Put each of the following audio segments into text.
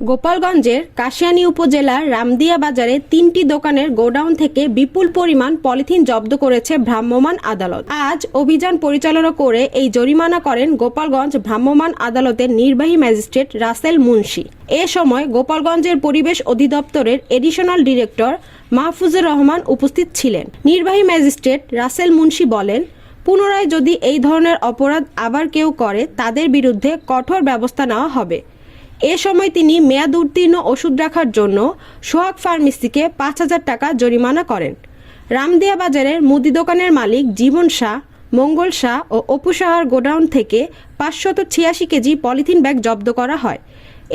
গোপালগঞ্জের কাশিয়ানী উপজেলার রামদিয়া বাজারে তিনটি দোকানের গোডাউন থেকে বিপুল পরিমাণ পলিথিন জব্দ করেছে ভ্রাম্যমাণ আদালত। আজ অভিযান পরিচালনা করে এই জরিমানা করেন গোপালগঞ্জ ভ্রাম্যমাণ আদালতের নির্বাহী ম্যাজিস্ট্রেট রাসেল মুন্সি। এ সময় গোপালগঞ্জের পরিবেশ অধিদপ্তরের এডিশনাল ডিরেক্টর মাহফুজুর রহমান উপস্থিত ছিলেন। নির্বাহী ম্যাজিস্ট্রেট রাসেল মুন্সি বলেন, পুনরায় যদি এই ধরনের অপরাধ আবার কেউ করে, তাদের বিরুদ্ধে কঠোর ব্যবস্থা নেওয়া হবে। এ সময় তিনি মেয়াদ উত্তীর্ণ ওষুধ রাখার জন্য সোহাগ ফার্মেসিকে পাঁচ হাজার টাকা জরিমানা করেন। রামদিয়া বাজারের মুদি দোকানের মালিক জীবন শাহ, মঙ্গল শাহ ও অপু সাহার গোডাউন থেকে পাঁচশত ছিয়াশি কেজি পলিথিন ব্যাগ জব্দ করা হয়।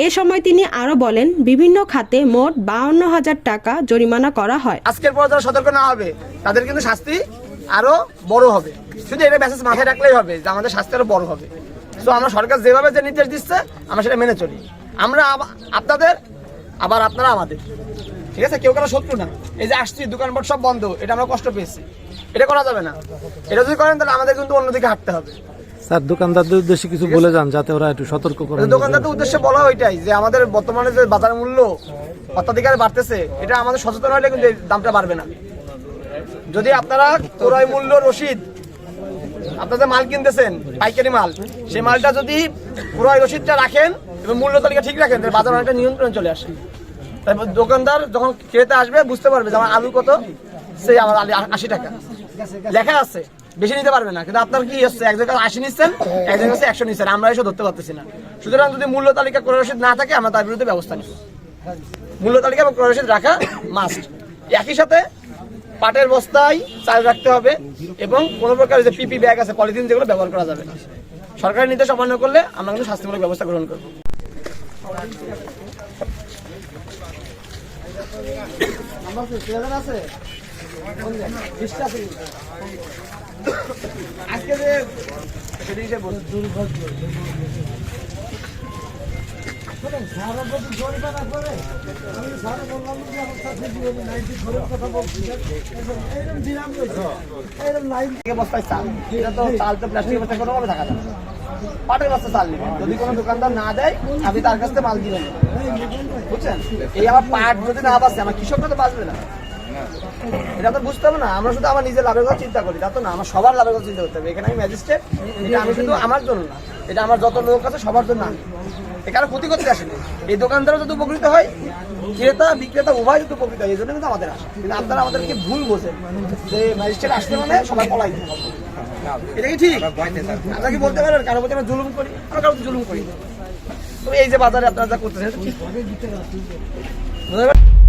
এ সময় তিনি আরও বলেন, বিভিন্ন খাতে মোট বাউন্ন হাজার টাকা জরিমানা করা হয়। আজকের পর যারা সতর্ক না হবে, তাদের কিন্তু শাস্তি আরও বড় হবে। শুধু এটা মেসেজ মাথায় রাখলেই হবে যে আমাদের শাস্তি আরও বড় হবে। তো আমরা সরকার যেভাবে যে নির্দেশ দিচ্ছে আমরা সেটা মেনে চলি। আমরা আপনাদের আবার আপনারা আমাদের। ঠিক আছে? কেউ কারও শত্রু না। এই যে আসছি দোকানপাট সব বন্ধ। এটা আমরা কষ্ট পেয়েছি। এটা করা যাবে না। এটা যদি করেন তাহলে আমাদের কিন্তু অন্যদিকে হাঁটতে হবে। স্যার দোকানদারদের উদ্দেশ্যে কিছু বলে যান যাতে ওরা একটু সতর্ক করে দোকানদারদের উদ্দেশ্যে বলা ওইটাই যে আমাদের বর্তমানে যে বাজার মূল্য অত্যাধিকার বাড়তেছে এটা আমাদের সচেতন হলে কিন্তু দামটা বাড়বে না। যদি আপনারা ক্রয় মূল্য রসিদ আপনাদের মাল কিনতেছেন, পাইকারি মাল, সেই মালটা যদি ক্রয় রসিদটা রাখেন এবং মূল্য তালিকা ঠিক রাখেন, তাহলে বাজার অনেকটা নিয়ন্ত্রণে চলে আসে। তারপর দোকানদার যখন ক্রেতা আসবে, বুঝতে পারবে যে আমার আলু কত, সেই আমার আলু আশি টাকা। লেখা আছে, বেশি নিতে পারবে না, কিন্তু আপনার কি হচ্ছে, এক জায়গায় আশি নিচ্ছেন, এক জায়গায় একশো নিচ্ছেন আমরা এসে ধরতে পারতেছি না। সুতরাং যদি মূল্য তালিকা ক্রয় রসিদ না থাকে, আমরা তার বিরুদ্ধে ব্যবস্থা নিব। মূল্য তালিকা এবং ক্রয় রসিদ রাখা মাস্ট একই সাথে পাটের বস্তায় চাল রাখতে হবে এবং কোনো প্রকার যে পিপি ব্যাগ আছে, পলিথিন যেগুলো ব্যবহার করা যাবে না। সরকারি নির্দেশ অমান্য করলে আমরা কিন্তু শাস্তিমূলক ব্যবস্থা গ্রহণ করব। আজকে যে পাটের বস্তা চাল নেবেন। যদি কোনো দোকানদার না দেয়, আপনি তার কাছ থেকে মাল দিবেন বুঝছেন? এই আমার পাট যদি না বাঁচে, আমার কৃষকরা তো বাঁচবে না। এটা তো বুঝতে হবে না। আমরা শুধু আমার নিজের লাভের কথা চিন্তা করি তা তো না, আমার সবার লাভের কথা চিন্তা করতে হবে। এখানে আমি ম্যাজিস্ট্রেট এটা আমি শুধু আমার জন্য না, এটা আমার যত লোক আছে সবার জন্য এখানে ক্ষতি করতে আসেনি এই দোকানদারও যদি উপকৃত হয়, ক্রেতা, বিক্রেতা উভয় যদি উপকৃত হয়, এই জন্য কিন্তু আমাদের আসে কিন্তু আপনারা আমাদেরকে ভুল বোঝেন যে ম্যাজিস্ট্রেট আসতে মানে সবাই পলাই। এটা কি ঠিক আপনাকে বলতে পারেন কারও প্রতি আমরা জুলুম করি আমরা কারও জুলুম করি। তবে এই যে বাজারে আপনারা যা করতেছেন। বুঝতে?